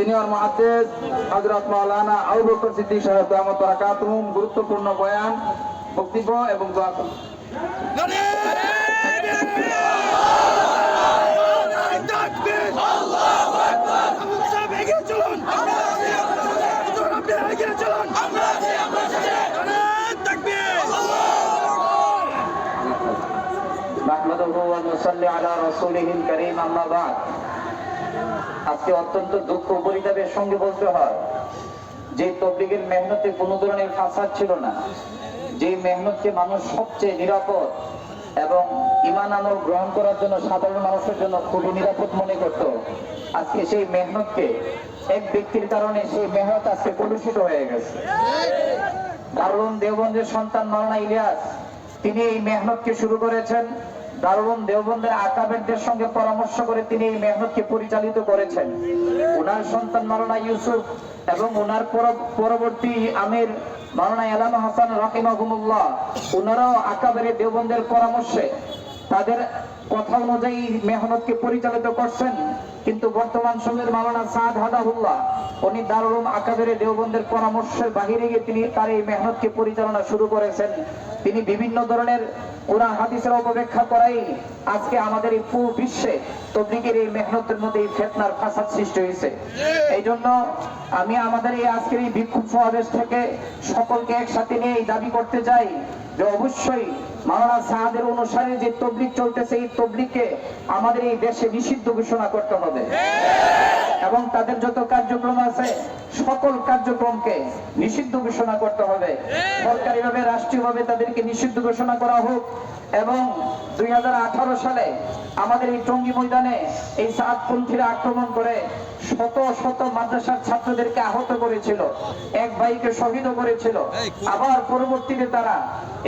Senior মহাদ্দেশ হজরত মাওলানা আবু বকর সিদ্দিক সাহেব দামত বারাকাতুহুম গুরুত্বপূর্ণ বয়ান, বক্তব্য এবং দোয়া ওয়া নুসাল্লি আলা রাসূলিহিল কারীম আম্মা বাদ আজকে অত্যন্ত দুঃখ পরিতাপের সঙ্গে বলতে হয়, যে তবলিগের মেহনতে কোনো ধরনের ফাসাদ ছিল না। যে মেহনতকে মানুষ সবচেয়ে নিরাপদ এবং ইমান আমল গ্রহণ করার জন্য সাধারণ মানুষের জন্য খুবই নিরাপদ মনে করত। আজকে সেই মেহনতকে এক ব্যক্তির কারণে সেই মেহনত আজকে কলুষিত হয়ে গেছে। দারুণ দেওবন্দের সন্তান মাওলানা ইলিয়াস, তিনি এই মেহনতকে শুরু করেছেন। দারুণ দেওবন্দের আকাবেরদের সঙ্গে পরামর্শ করে তিনি এই মেহনতকে পরিচালিত করেছেন। ওনার সন্তান মাওলানা ইউসুফ এবং ওনার পরবর্তী আমির মাওলানা এলাম হাসান রাহিমাহুমুল্লাহ ওনারাও আকাবের দেওবন্দের পরামর্শে তাদের কথা অনুযায়ী মেহনতকে পরিচালিত করছেন। কিন্তু বর্তমান সময়ের মাওলানা সাদ হাদাহুল্লাহ উনি দারুল আকাবের দেওবন্দের পরামর্শের বাহিরে গিয়ে তিনি তার এই মেহনতকে পরিচালনা শুরু করেছেন। তিনি বিভিন্ন ধরনের কোরআন হাদিসের অপব্যাখ্যা করাই আজকে আমাদের এই পুরো বিশ্বে তবলিগের এই মেহনতের মধ্যে এই ফেতনার ফাসাদ সৃষ্টি হয়েছে। এই জন্য আমি আমাদের এই আজকের এই বিক্ষোভ সমাবেশ থেকে সকলকে একসাথে নিয়ে এই দাবি করতে চাই যে অবশ্যই মাওলানা সাহাদের অনুসারে যে তবলিক চলতেছে, এই তবলিককে আমাদের এই দেশে নিষিদ্ধ ঘোষণা করতে হবে। এবং তাদের যত কার্যক্রম আছে, সকল কার্যক্রমকে নিষিদ্ধ ঘোষণা করতে হবে। সরকারিভাবে, রাষ্ট্রীয়ভাবে তাদেরকে নিষিদ্ধ ঘোষণা করা হোক এবং দুই সালে আমাদের এই টঙ্গী ময়দানে এই সাতপন্থীরা আক্রমণ করে শত শত মাদ্রাসার ছাত্রদেরকে আহত করেছিল, এক ভাইকে শহীদ করেছিল। আবার পরবর্তীতে তারা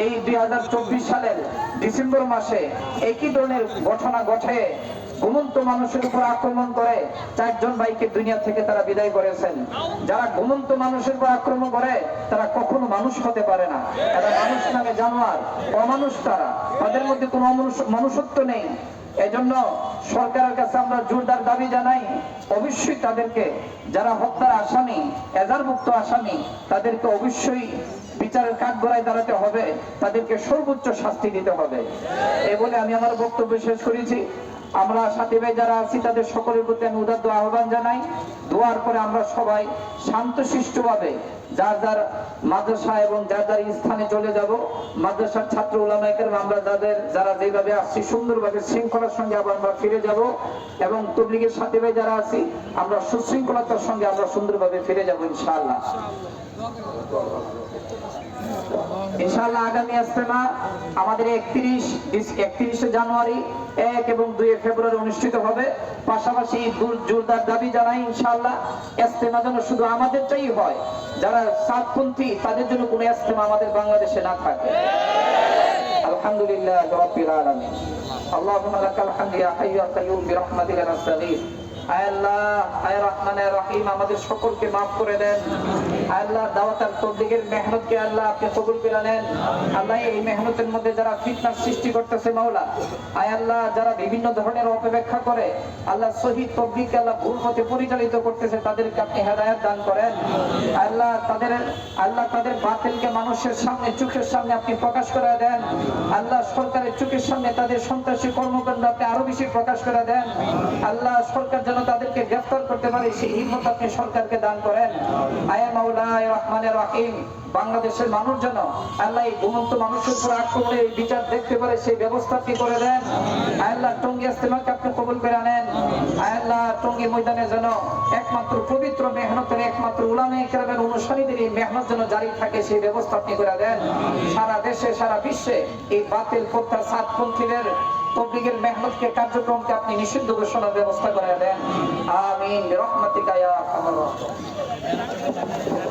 এই দুই হাজার চব্বিশ সালের ডিসেম্বর মাসে একই ধরনের ঘটনা ঘটে ঘুমন্ত মানুষের উপর আক্রমণ করে, চারজন ভাইকে দুনিয়া থেকে তারা বিদায় করেছেন। যারা ঘুমন্ত মানুষের উপর আক্রমণ করে, তারা কখনো মানুষ হতে পারে না। তারা মানুষ নামে জানোয়ার, অমানুষ তারা। তাদের মধ্যে কোনো মনুষ্যত্ব নেই। এজন্য সরকারের কাছে আমরা জোরদার দাবি জানাই, অবশ্যই তাদেরকে, যারা হত্যার আসামি এজারভুক্ত আসামি, তাদেরকে অবশ্যই বিচারের কাঠগড়ায় দাঁড়াতে হবে। তাদেরকে সর্বোচ্চ শাস্তি দিতে হবে। এই বলে আমি আমার বক্তব্য শেষ করেছি। আমরা সাথী ভাই যারা আছি, তাদের সকলের প্রতি আমি উদার আহ্বান জানাই। দোয়ার পরে আমরা সবাই শান্তশিষ্টভাবে যার যার মাদ্রাসা এবং যার যার স্থানে চলে যাব। মাদ্রাসার ছাত্র ওলামাইকের আমরা যাদের যারা যেভাবে আসছি, সুন্দরভাবে শৃঙ্খলার সঙ্গে আবার আমরা ফিরে যাব। এবং তবলিগের সাথে ভাই যারা আছি, আমরা সুশৃঙ্খলতার সঙ্গে আমরা সুন্দরভাবে ফিরে যাব ইনশাআল্লাহ। ইনশাআল্লাহ আগামী ইস্তেমা আমাদের একত্রিশ একত্রিশে জানুয়ারি এক এবং দুই ফেব্রুয়ারি অনুষ্ঠিত হবে পাশাপাশি দূর- জোরদার দাবি জানাই ইনশাআল্লাহ ইস্তেমা যেন শুধু আমাদের চাই হয় যারা সাতপন্থী তাদের জন্য কোনো ইস্তেমা আমাদের বাংলাদেশে না থাকে আলহামদুলিল্লাহ রব্বিল আলামিন اللهم لك الحمد يا حي يا قيوم برحمتك نستغيث আয় আল্লাহ আয় রহমান আয় রহিম আমাদের সকলকে মাফ করে দেন আয় আল্লাহ দাওয়াতার তবলিগের মেহনতকে আল্লাহ আপনি কবুল করে নেন। আল্লাহ এই মেহনতের মধ্যে যারা ফিতনার সৃষ্টি করতেছে মাওলা, আয় আল্লাহ যারা বিভিন্ন ধরনের অপব্যাখ্যা করে, আল্লাহ শহীদ তবলিগকে আল্লাহ ভুল পথে পরিচালিত করতেছে, তাদেরকে আপনি হেদায়েত দান করেন। আল্লাহ তাদের আল্লাহ তাদের বাতিলকে মানুষের সামনে, চোখের সামনে আপনি প্রকাশ করে দেন। আল্লাহ সরকারের চোখের সামনে তাদের সন্ত্রাসী কর্মকাণ্ড আপনি আরও বেশি প্রকাশ করে দেন। আল্লাহ সরকার যেন তাদেরকে গ্রেফতার করতে পারে, সেই হিম্মত আপনি সরকারকে দান করেন। আয়া মাওলা বাংলাদেশের মানুষ যেন আল্লাহ এই ঘুমন্ত মানুষের উপর আক্রমণে এই বিচার দেখতে পারে, সেই ব্যবস্থা আপনি করে দেন। আল্লাহ টঙ্গি ইস্তেমাকে আপনি কবুল করে নেন। আল্লাহ টঙ্গি ময়দানে যেন একমাত্র পবিত্র মেহনতের একমাত্র উলামে কেরামের অনুসারীদের এই মেহনত যেন জারি থাকে, সেই ব্যবস্থা আপনি করে দেন। সারা দেশে, সারা বিশ্বে এই বাতিল প্রত্যার সাতপন্থীদের তবলিগের মেহনতকে, কার্যক্রমকে আপনি নিষিদ্ধ ঘোষণার ব্যবস্থা করে দেন। আমিন রহমাতিকা আরহামার রাহিমিন